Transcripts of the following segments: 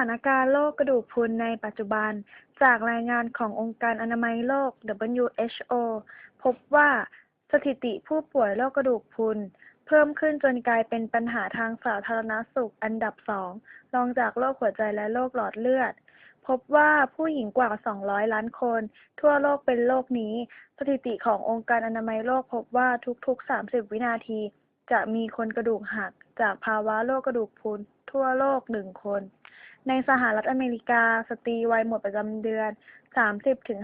สถานการณ์โรคกระดูกพรุนในปัจจุบัน จากรายงานขององค์การอนามัยโลก WHO พบว่าสถิติผู้ป่วยโรคกระดูกพรุนเพิ่มขึ้นจนกลายเป็นปัญหาทางสาธารณสุขอันดับสองรองจากโรคหัวใจและโรคหลอดเลือด พบว่าผู้หญิงกว่า 200 ล้านคน ทั่วโลกเป็นโรคนี้ สถิติขององค์การอนามัยโลกพบว่าทุกๆ 30 วินาที จะมีคนกระดูกหัก จากภาวะโรคกระดูกพรุนทั่วโลกหนึ่งคน ในสหรัฐอเมริกา สตรีวัยหมดประจำเดือน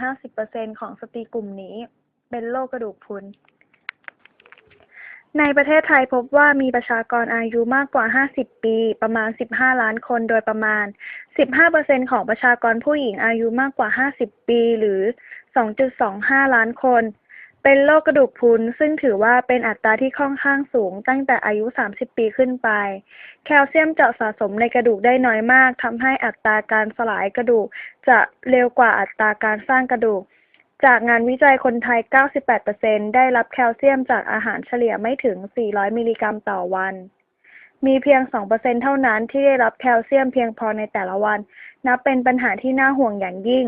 30-50%ของสตรีกลุ่มนี้ เป็นโรคกระดูกพรุน ในประเทศไทยพบว่ามีประชากรอายุมากกว่า 50 ปี ประมาณ 15 ล้านคนโดยประมาณ 15%ของประชากรผู้หญิงอายุมากกว่า 50 ปี หรือ 2.25 ล้านคน เป็นโรคกระดูกพรุน ซึ่งถือว่าเป็นอัตราที่ค่อนข้างสูงตั้งแต่อายุ 30 ปีขึ้นไป แคลเซียมจะสะสมในกระดูกได้น้อยมากทำให้อัตราการสลายกระดูก จะเร็วกว่าอัตราการสร้างกระดูก จากงานวิจัยคนไทย 98%ได้รับแคลเซียมจากอาหารเฉลี่ยไม่ถึง 400 มิลลิกรัมต่อวัน มีเพียง 2%เท่านั้นที่ได้รับแคลเซียมเพียงพอในแต่ละวัน นับเป็นปัญหาที่น่าห่วงอย่างยิ่ง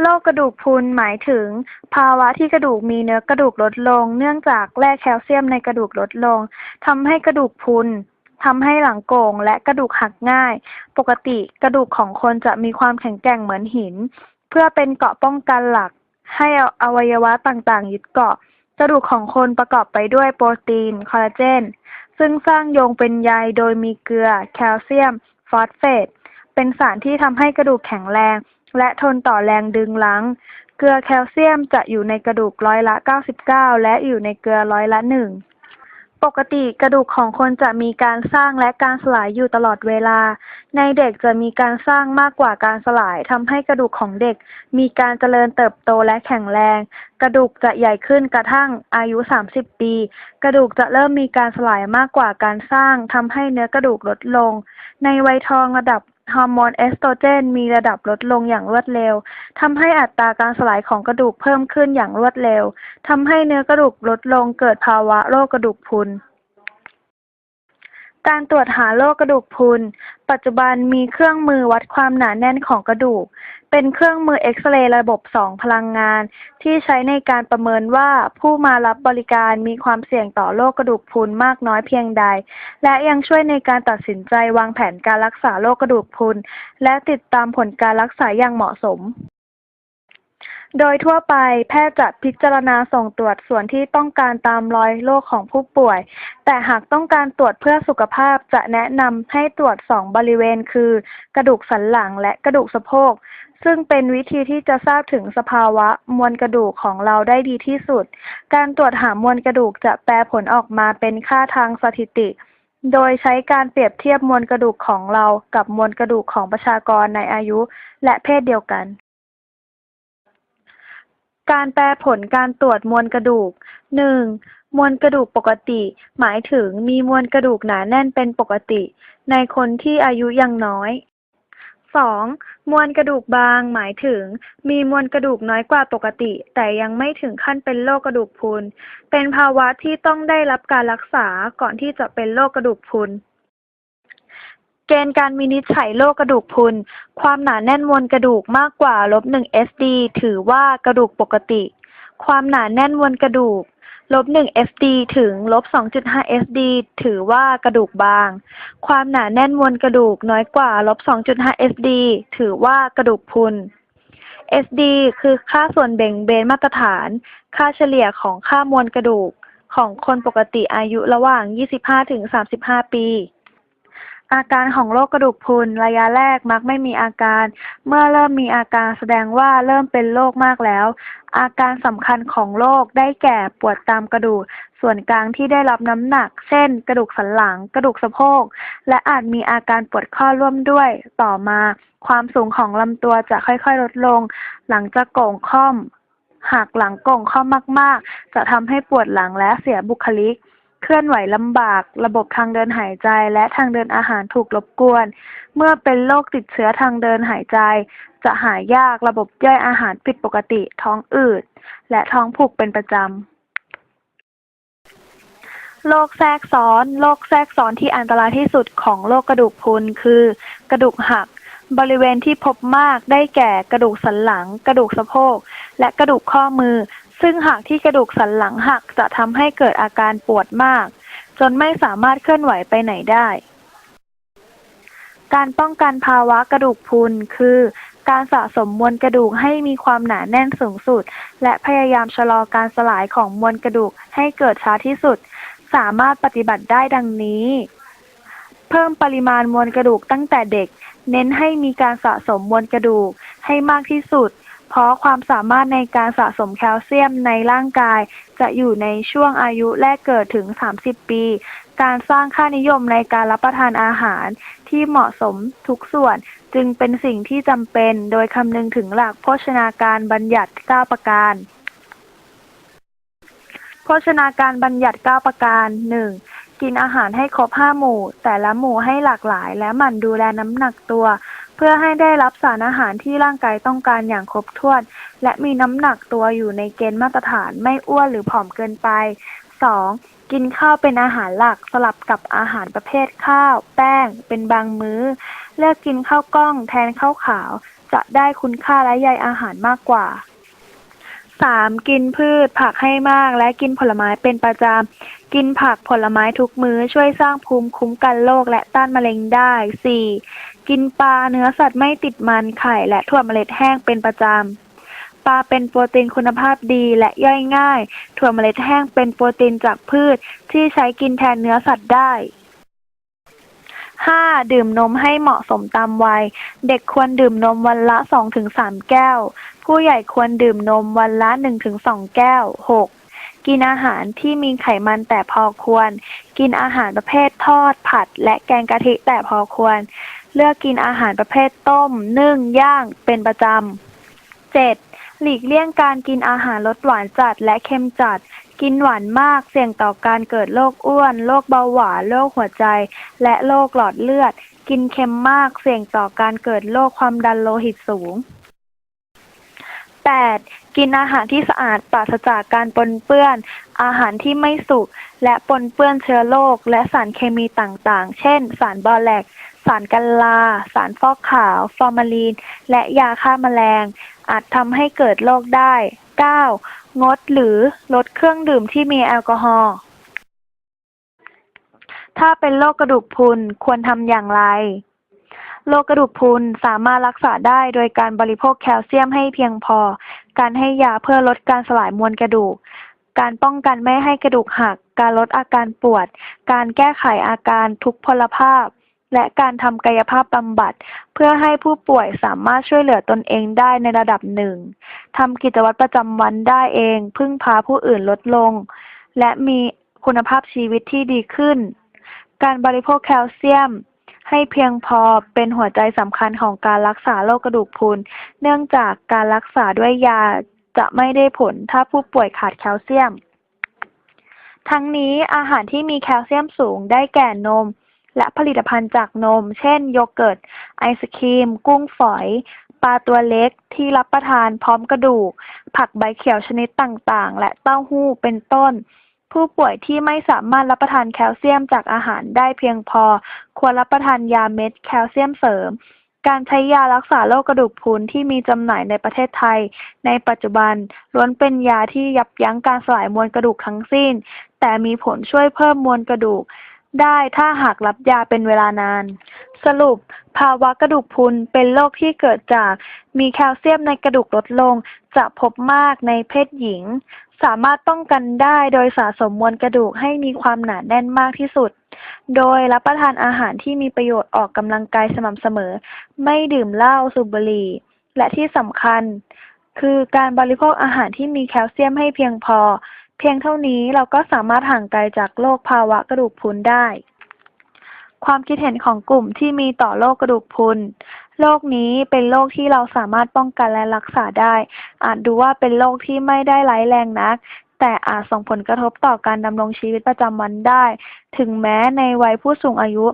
โรคกระดูกพรุนหมายถึง ภาวะที่กระดูกมีเนื้อกระดูกลดลง เนื่องจากแร่แคลเซียมในกระดูกลดลงทำให้กระดูกพรุนทำให้หลังโก่งและกระดูกหักง่าย ปกติกระดูกของคนจะมีความแข็งแกร่งเหมือนหิน เพื่อเป็นเกราะป้องกันหลัก ให้อวัยวะต่างๆ ยึดเกาะ กระดูกของคนประกอบไปด้วยโปรตีน คอลลาเจน ซึ่งสร้างโยงเป็นใยโดยมีเกลือ แคลเซียม ฟอสเฟต เป็นสารที่ทำให้กระดูกแข็งแรง และทนต่อแรงดึงรั้ง เกลือแคลเซียมจะอยู่ในกระดูกร้อยละ 99 และอยู่ในเกลือร้อยละ 1 ปกติกระดูกของคนจะมีการสร้างและการสลายอยู่ตลอดเวลา ในเด็กจะมีการสร้างมากกว่าการสลายทำให้กระดูกของเด็ก มีการเจริญเติบโตและแข็งแรง กระดูกจะใหญ่ขึ้นกระทั่งอายุ 30 ปี กระดูกจะเริ่มมีการสลายมากกว่าการสร้างทำให้เนื้อกระดูกลดลง ในวัยทองระดับ ฮอร์โมนเอสโตรเจน มีระดับลดลงอย่างรวดเร็วทำให้อัตราการสลายของกระดูกเพิ่มขึ้นอย่างรวดเร็วทำให้เนื้อกระดูกลดลงเกิดภาวะโรคกระดูกพรุน การตรวจหาโรคกระดูกพรุน ปัจจุบันมีเครื่องมือวัดความหนาแน่นของกระดูก เป็นเครื่องมือเอ็กซเรย์ระบบสองพลังงาน ที่ใช้ในการประเมินว่าผู้มารับบริการมีความเสี่ยงต่อโรคกระดูกพรุนมากน้อยเพียงใด และยังช่วยในการตัดสินใจวางแผนการรักษาโรคกระดูกพรุน และติดตามผลการรักษาอย่างเหมาะสม โดยทั่วไปแพทย์จะพิจารณาส่งตรวจส่วนที่ต้องการตามรอยโรคของผู้ป่วย แต่หากต้องการตรวจเพื่อสุขภาพจะแนะนำให้ตรวจสองบริเวณคือ กระดูกสันหลังและกระดูกสะโพก ซึ่งเป็นวิธีที่จะทราบถึงสภาวะมวลกระดูกของเราได้ดีที่สุด การตรวจหามวลกระดูกจะแปลผลออกมาเป็นค่าทางสถิติ โดยใช้การเปรียบเทียบมวลกระดูกของเรากับมวลกระดูกของประชากรในอายุ และเพศเดียวกัน การแปลผลการตรวจมวลกระดูก 1. มวลกระดูกปกติ หมายถึงมีมวลกระดูกหนาแน่นเป็นปกติ ในคนที่อายุยังน้อย 2. มวลกระดูกบาง หมายถึง มีมวลกระดูกน้อยกว่าปกติ แต่ยังไม่ถึงขั้นเป็นโรคกระดูกพรุน เป็นภาวะที่ต้องได้รับการรักษาก่อนที่จะเป็นโรคกระดูกพรุน เกณฑ์การวินิจฉัยโรคกระดูกพรุน ความหนาแน่นมวลกระดูกมากกว่าลบ1 SD ถือว่ากระดูกปกติ ความหนาแน่นมวลกระดูกลบ1 SD ถึงลบ2.5 SD ถือว่ากระดูกบาง ความหนาแน่นมวลกระดูกน้อยกว่าลบ2.5 SD ถือว่ากระดูกพรุน SD คือค่าส่วนแบ่งเบนมาตรฐาน ค่าเฉลี่ยของค่ามวลกระดูกของคนปกติอายุระหว่าง 25-35 ปี อาการของโรคกระดูกพรุนระยะแรกมักไม่มีอาการ เมื่อเริ่มมีอาการแสดงว่าเริ่มเป็นโรคมากแล้ว อาการสำคัญของโรคได้แก่ปวดตามกระดูก ส่วนกลางที่ได้รับน้ำหนัก เช่น กระดูกสันหลัง กระดูกสะโพก และอาจมีอาการปวดข้อร่วมด้วย ต่อมา ความสูงของลำตัวจะค่อยๆ ลดลง หลังจากโก่งค่อม หากหลังโก่งค่อมมาก ๆ จะทำให้ปวดหลังและเสียบุคลิก เคลื่อนไหวลำบาก ระบบทางเดินหายใจและทางเดินอาหารถูกรบกวน เมื่อเป็นโรคติดเชื้อทางเดินหายใจ จะหายยากระบบย่อยอาหารผิดปกติ ท้องอืด และท้องผูกเป็นประจำโรคแทรกซ้อน โรคแทรกซ้อนที่อันตรายที่สุดของโรคกระดูกพรุนคือ กระดูกหัก บริเวณที่พบมากได้แก่กระดูกสันหลัง กระดูกสะโพก และกระดูกข้อมือ ซึ่งหากที่กระดูกสันหลังหักจะทำให้เกิดอาการปวดมาก จนไม่สามารถเคลื่อนไหวไปไหนได้ การป้องกันภาวะกระดูกพรุนคือ การสะสมมวลกระดูกให้มีความหนาแน่นสูงสุด และพยายามชะลอการสลายของมวลกระดูกให้เกิดช้าที่สุด สามารถปฏิบัติได้ดังนี้ เพิ่มปริมาณมวลกระดูกตั้งแต่เด็ก เน้นให้มีการสะสมมวลกระดูกให้มากที่สุด เพราะความสามารถในการสะสมแคลเซียมในร่างกาย จะอยู่ในช่วงอายุแรกเกิดถึง 30 ปี การสร้างค่านิยมในการรับประทานอาหารที่เหมาะสมทุกส่วนจึงเป็นสิ่งที่จำเป็นโดยคำนึงถึงหลักโภชนาการบัญญัติ 9 ประการ โภชนาการบัญญัติ 9 ประการ 1. กินอาหารให้ครบ 5 หมู่ แต่ละหมู่ให้หลากหลาย และหมั่นดูแลน้ำหนักตัว เพื่อให้ได้รับสารอาหารที่ร่างกายต้องการอย่างครบถ้วน และมีน้ำหนักตัวอยู่ในเกณฑ์มาตรฐานไม่อ้วนหรือผอมเกินไป 2. กินข้าวเป็นอาหารหลักสลับกับอาหารประเภทข้าว แป้ง เป็นบางมื้อ เลือกกินข้าวกล้องแทนข้าวขาว จะได้คุณค่าและใยอาหารมากกว่า 3. กินพืชผักให้มากและกินผลไม้เป็นประจำ กินผักผลไม้ทุกมื้อช่วยสร้างภูมิคุ้มกันโรคและต้านมะเร็งได้ 4. กินปลาเนื้อสัตว์ไม่ติดมันไข่และถั่วเมล็ดแห้งเป็นประจำ ปลาเป็นโปรตีนคุณภาพดีและย่อยง่าย ถั่วเมล็ดแห้งเป็นโปรตีนจากพืชที่ใช้กินแทนเนื้อสัตว์ได้ 5. ดื่มนมให้เหมาะสมตามวัย เด็กควรดื่มนมวันละ2-3แก้ว ผู้ใหญ่ควรดื่มนมวันละ1-2แก้ว 6. กินอาหารที่มีไขมันแต่พอควร กินอาหารประเภททอดผัด และแกงกะทิแต่พอควร เลือกกินอาหารประเภทต้ม นึ่ง ย่าง เป็นประจำ 7. หลีกเลี่ยงการกินอาหารรสหวานจัดและเค็มจัด กินหวานมากเสี่ยงต่อการเกิดโรคอ้วน โรคเบาหวาน โรคหัวใจ และโรคหลอดเลือด กินเค็มมากเสี่ยงต่อการเกิดโรคความดันโลหิตสูง 8. กินอาหารที่สะอาดปราศจากการปนเปื้อน อาหารที่ไม่สุกและปนเปื้อนเชื้อโรคและสารเคมีต่างๆ เช่น สารบอแลกสารกันลา สารฟอกขาว ฟอร์มาลีน และยาฆ่าแมลง อาจทำให้เกิดโรคได้ 9. งดหรือลดเครื่องดื่มที่มีแอลกอฮอล์ ถ้าเป็นโรคกระดูกพรุนควรทำอย่างไร โรคกระดูกพรุนสามารถรักษาได้โดยการบริโภคแคลเซียมให้เพียงพอ การให้ยาเพื่อลดการสลายมวลกระดูก การป้องกันไม่ให้กระดูกหัก การลดอาการปวด การแก้ไขอาการทุกพลภาพ และการทำกายภาพบำบัด เพื่อให้ผู้ป่วยสามารถช่วยเหลือตนเองได้ในระดับหนึ่งทำกิจวัตรประจำวันได้เอง พึ่งพาผู้อื่นลดลง และมีคุณภาพชีวิตที่ดีขึ้น การบริโภคแคลเซียม ให้เพียงพอเป็นหัวใจสำคัญของการรักษาโรคกระดูกพรุน เนื่องจากการรักษาด้วยยาจะไม่ได้ผลถ้าผู้ป่วยขาดแคลเซียม ทั้งนี้อาหารที่มีแคลเซียมสูงได้แก่นม และผลิตภัณฑ์จากนม เช่น โยเกิร์ต ไอศครีม กุ้งฝอย ปลาตัวเล็กที่รับประทานพร้อมกระดูก ผักใบเขียวชนิดต่างๆ และเต้าหู้เป็นต้น ผู้ป่วยที่ไม่สามารถรับประทานแคลเซียมจากอาหารได้เพียงพอ ควรรับประทานยาเม็ดแคลเซียมเสริมการใช้ยารักษาโรคกระดูกพรุนที่มีจำหน่ายในประเทศไทย ในปัจจุบันล้วนเป็นยาที่ยับยั้งการสลายมวลกระดูกทั้งสิ้น แต่มีผลช่วยเพิ่มมวลกระดูก ได้ถ้าหากรับยาเป็นเวลานาน สรุป ภาวะกระดูกพรุนเป็นโรคที่เกิดจาก มีแคลเซียมในกระดูกลดลง จะพบมากในเพศหญิง สามารถป้องกันได้โดยสะสมมวลกระดูกให้มีความหนาแน่นมากที่สุด โดยรับประทานอาหารที่มีประโยชน์ออกกำลังกายสม่ำเสมอ ไม่ดื่มเหล้าสูบบุหรี่ และที่สำคัญ คือการบริโภคอาหารที่มีแคลเซียมให้เพียงพอ เพียงเท่านี้เราก็สามารถห่างไกลจากโรคภาวะกระดูกพรุนได้ ความคิดเห็นของกลุ่มที่มีต่อโรคกระดูกพรุนโรคนี้เป็นโรคที่เราสามารถป้องกันและรักษาได้ อาจดูว่าเป็นโรคที่ไม่ได้ร้ายแรงนัก แต่อาจส่งผลกระทบต่อการดำรงชีวิตประจำวันได้ ถึงแม้ในวัยผู้สูงอายุ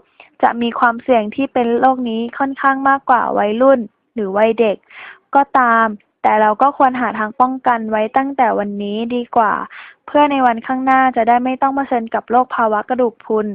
จะมีความเสี่ยงที่เป็นโรคนี้ค่อนข้างมากกว่าวัยรุ่น หรือวัยเด็ก ก็ตาม แต่เราก็ควรหาทางป้องกันไว้ตั้งแต่วันนี้ดีกว่า เพื่อในวันข้างหน้าจะได้ไม่ต้องเผชิญกับโรคภาวะกระดูกพรุน